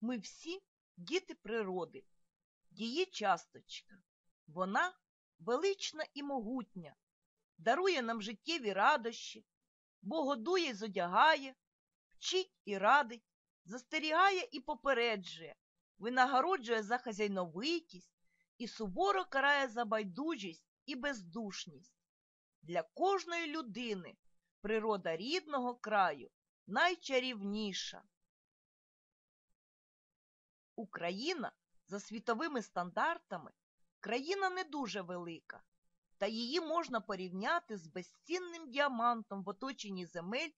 Ми всі діти природи, її часточка. Вона велична і могутня, дарує нам життєві радощі, бо годує й зодягає, вчить і радить, застерігає і попереджує, винагороджує за хазяйновитість і суворо карає за байдужість і бездушність. Для кожної людини природа рідного краю найчарівніша. Україна за світовими стандартами країна не дуже велика, та її можна порівняти з безцінним діамантом в оточенні земель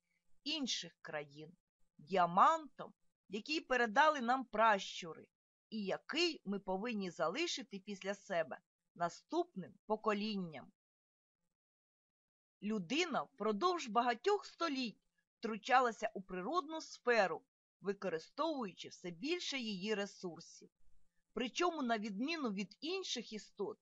інших країн, діамантом, який передали нам пращури, і який ми повинні залишити після себе наступним поколінням. Людина впродовж багатьох століть втручалася у природну сферу, використовуючи все більше її ресурсів. Причому, на відміну від інших істот,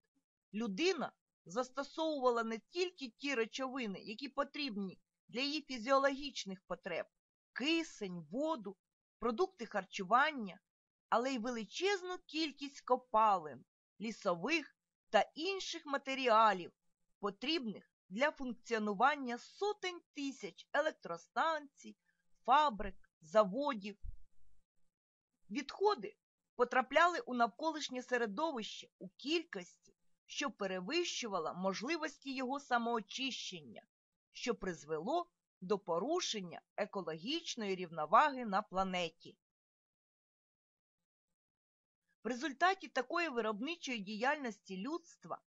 людина застосовувала не тільки ті речовини, які потрібні для її фізіологічних потреб кисень, воду, продукти харчування, але й величезну кількість копалин, лісових та інших матеріалів, потрібних для функціонування сотень тисяч електростанцій, фабрик, заводів. Відходи потрапляли у навколишнє середовище у кількості, що перевищувала можливості його самоочищення, що призвело до порушення екологічної рівноваги на планеті. В результаті такої виробничої діяльності людства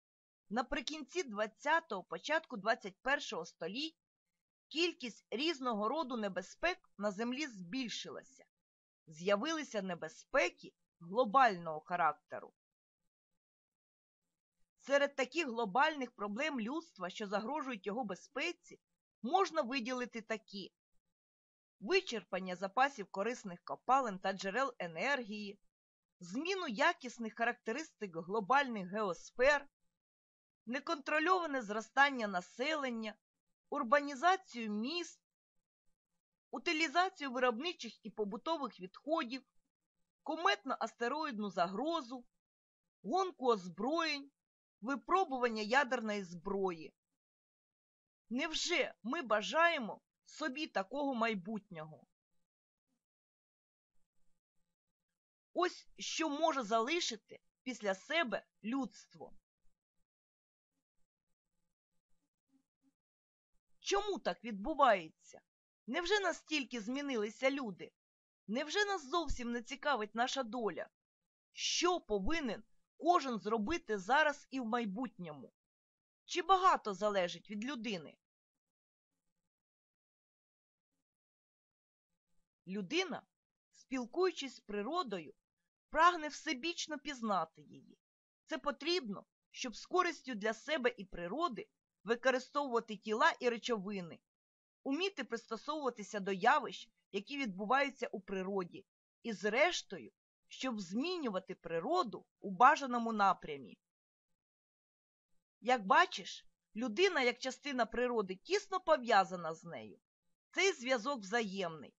наприкінці 20-го, початку 21-го століть кількість різного роду небезпек на землі збільшилася. З'явилися небезпеки глобального характеру. Серед таких глобальних проблем людства, що загрожують його безпеці, можна виділити такі вичерпання запасів корисних копалин та джерел енергії, зміну якісних характеристик глобальних геосфер, неконтрольоване зростання населення, урбанізацію міст, утилізацію виробничих і побутових відходів, кометно-астероїдну загрозу, гонку озброєнь, випробування ядерної зброї. Невже ми бажаємо собі такого майбутнього? Ось що може залишити після себе людство. Чому так відбувається? Невже настільки змінилися люди? Невже нас зовсім не цікавить наша доля? Що повинен кожен зробити зараз і в майбутньому? Чи багато залежить від людини? Людина, спілкуючись з природою, прагне всебічно пізнати її. Це потрібно, щоб з користю для себе і природи використовувати тіла і речовини, уміти пристосовуватися до явищ, які відбуваються у природі, і, зрештою, щоб змінювати природу у бажаному напрямі. Як бачиш, людина як частина природи тісно пов'язана з нею. Цей зв'язок взаємний.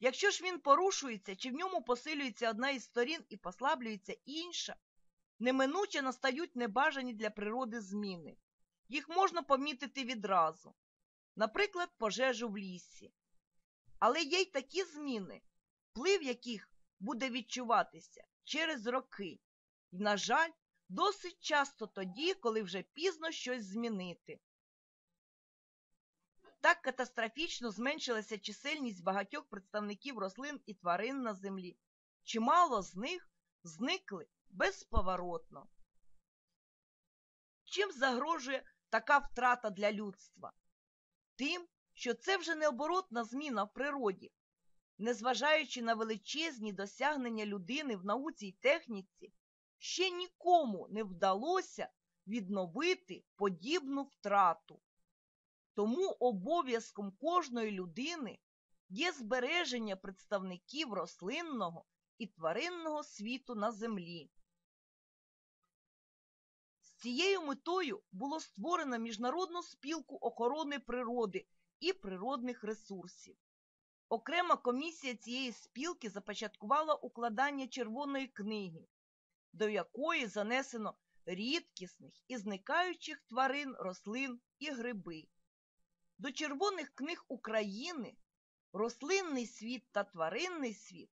Якщо ж він порушується, чи в ньому посилюється одна із сторін і послаблюється інша, неминуче настають небажані для природи зміни. Їх можна помітити відразу, наприклад, пожежу в лісі. Але є й такі зміни, вплив яких буде відчуватися через роки, і, на жаль, досить часто тоді, коли вже пізно щось змінити. Так катастрофічно зменшилася чисельність багатьох представників рослин і тварин на землі. Чимало з них зникли безповоротно. Чим загрожує така втрата для людства? Тим, що це вже необоротна зміна в природі. Незважаючи на величезні досягнення людини в науці й техніці, ще нікому не вдалося відновити подібну втрату. Тому обов'язком кожної людини є збереження представників рослинного і тваринного світу на землі. Цією метою було створено Міжнародну спілку охорони природи і природних ресурсів. окрема комісія цієї спілки започаткувала укладання червоної книги, до якої занесено рідкісних і зникаючих тварин, рослин і гриби. До червоних книг України рослинний світ та тваринний світ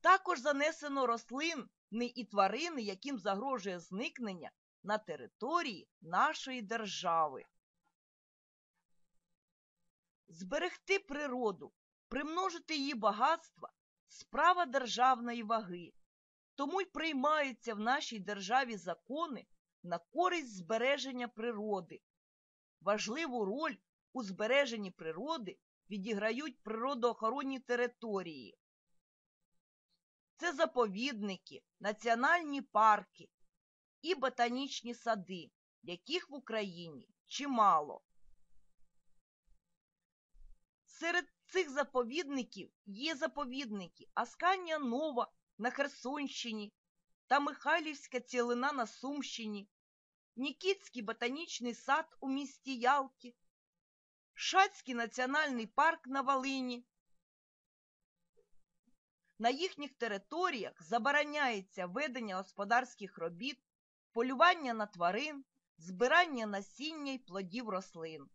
також занесено рослини і тварини, яким загрожує зникнення на території нашої держави. Зберегти природу, примножити її багатства справа державної ваги. Тому й приймаються в нашій державі закони на користь збереження природи. Важливу роль у збереженні природи відіграють природоохоронні території. Це заповідники, національні парки і ботанічні сади, яких в Україні чимало. Серед цих заповідників є заповідники Асканія Нова на Херсонщині та Михайлівська цілина на Сумщині, Нікітський ботанічний сад у місті Ялті, Шацький національний парк на Волині. На їхніх територіях забороняється ведення господарських робіт, полювання на тварин, збирання насіння й плодів рослин.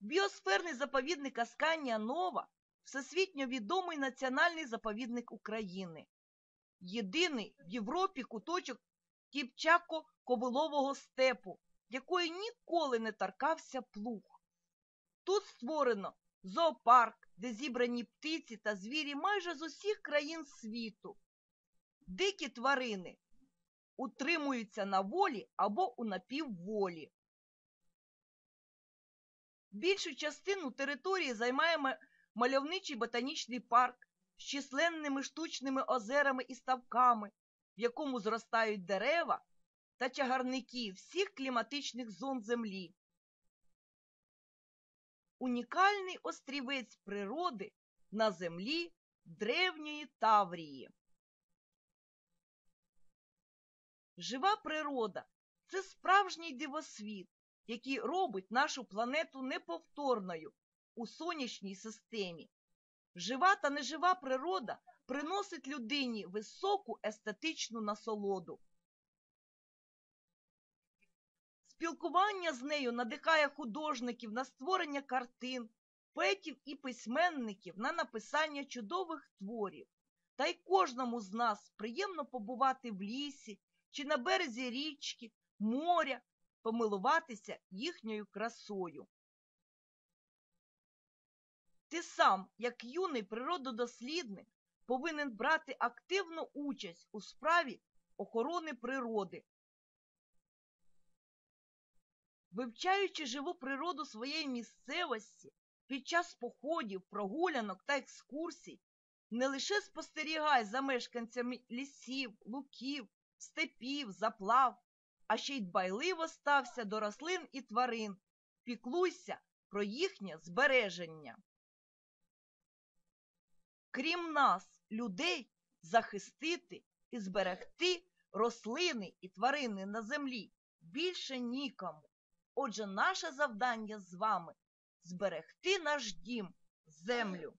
Біосферний заповідник Асканія Нова всесвітньо відомий національний заповідник України, єдиний в Європі куточок Кіпчако-Ковилового степу, якої ніколи не торкався плуг. Тут створено зоопарк, де зібрані птиці та звірі майже з усіх країн світу. Дикі тварини утримуються на волі або у напівволі. Більшу частину території займає мальовничий ботанічний парк з численними штучними озерами і ставками, в якому зростають дерева та чагарники всіх кліматичних зон Землі. Унікальний острівець природи на землі древньої Таврії. Жива природа це справжній дивосвіт, який робить нашу планету неповторною у сонячній системі. Жива та нежива природа приносить людині високу естетичну насолоду. Спілкування з нею надихає художників на створення картин, поетів і письменників на написання чудових творів. Та й кожному з нас приємно побувати в лісі чи на березі річки, моря, помилуватися їхньою красою. Ти сам, як юний природодослідник, повинен брати активну участь у справі охорони природи. Вивчаючи живу природу своєї місцевості під час походів, прогулянок та екскурсій, не лише спостерігай за мешканцями лісів, луків, степів, заплав, а ще й дбайливо стався до рослин і тварин, піклуйся про їхнє збереження. Крім нас, людей, захистити і зберегти рослини і тварини на землі більше нікому. Отже, наше завдання з вами зберегти наш дім, землю.